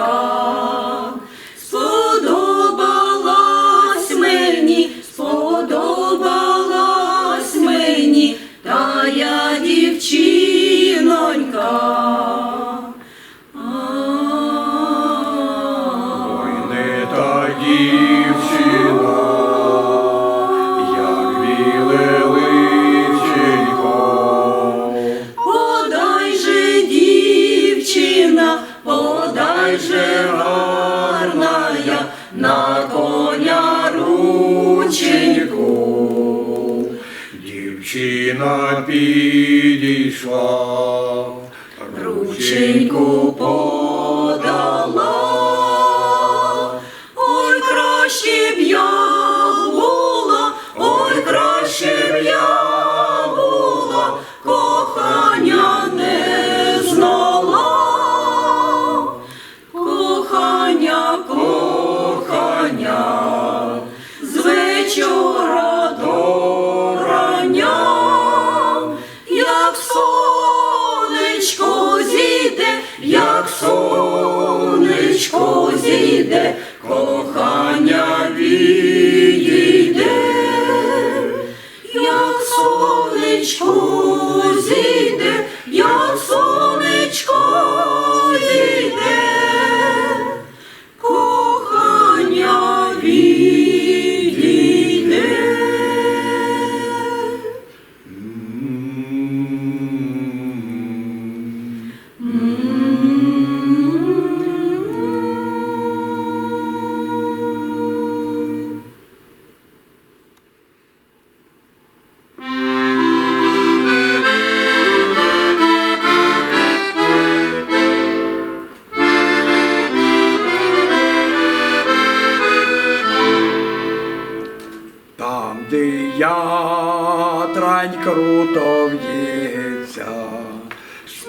歌 дівчина підійшла, рученьку по. лань круто в'ється, з.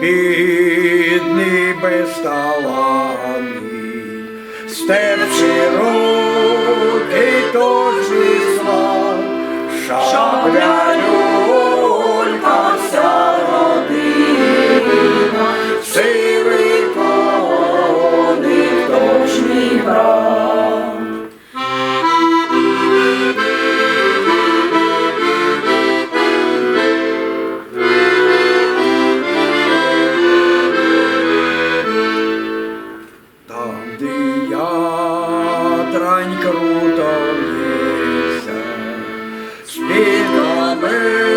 бідний без таланів, степ широкий, тож і слав, шабля Ванька утомився, спідами.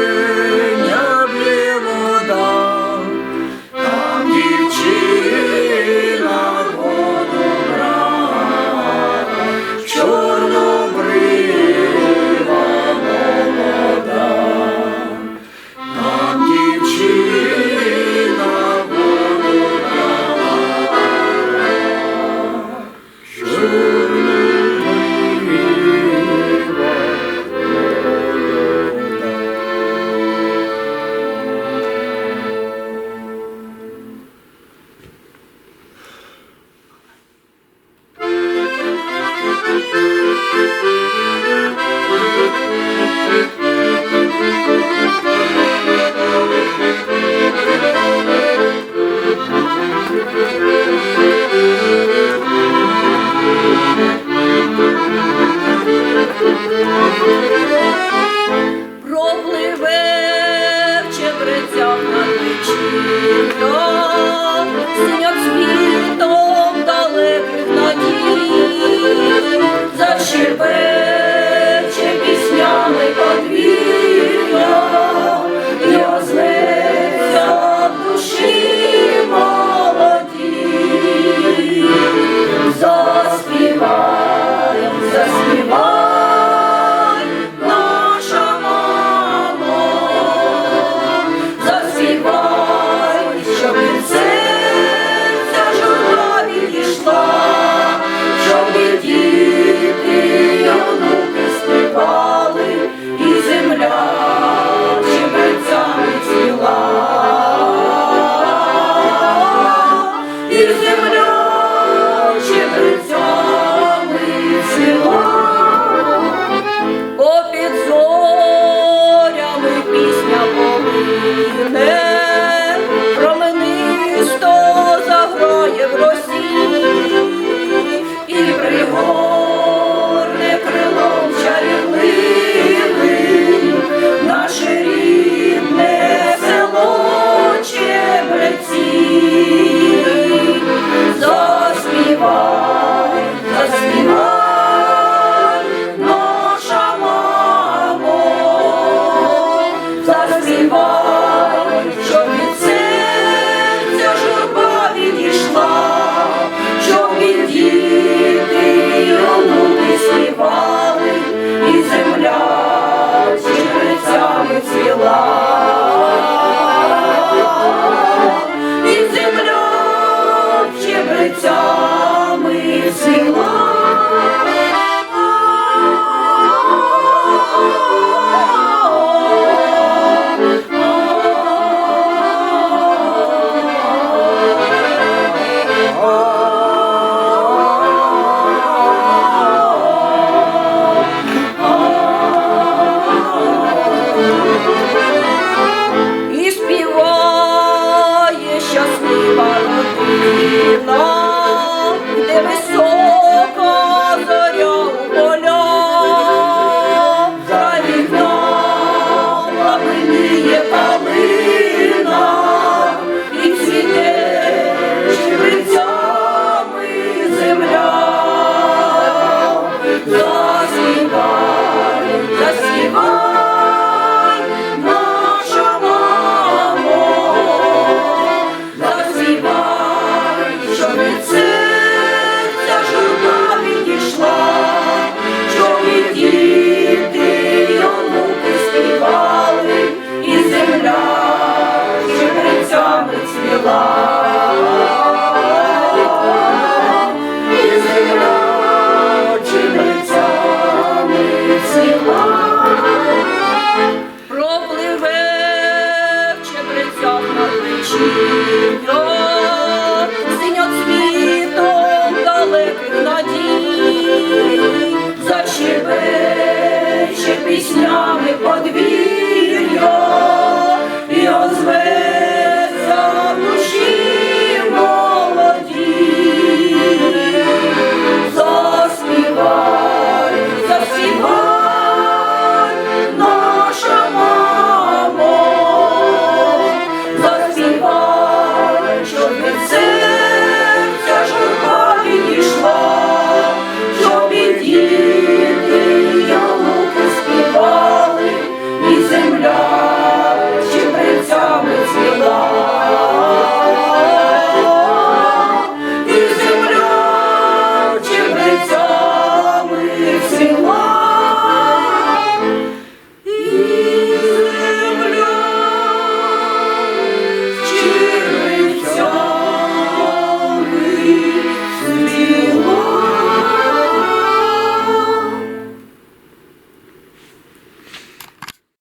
see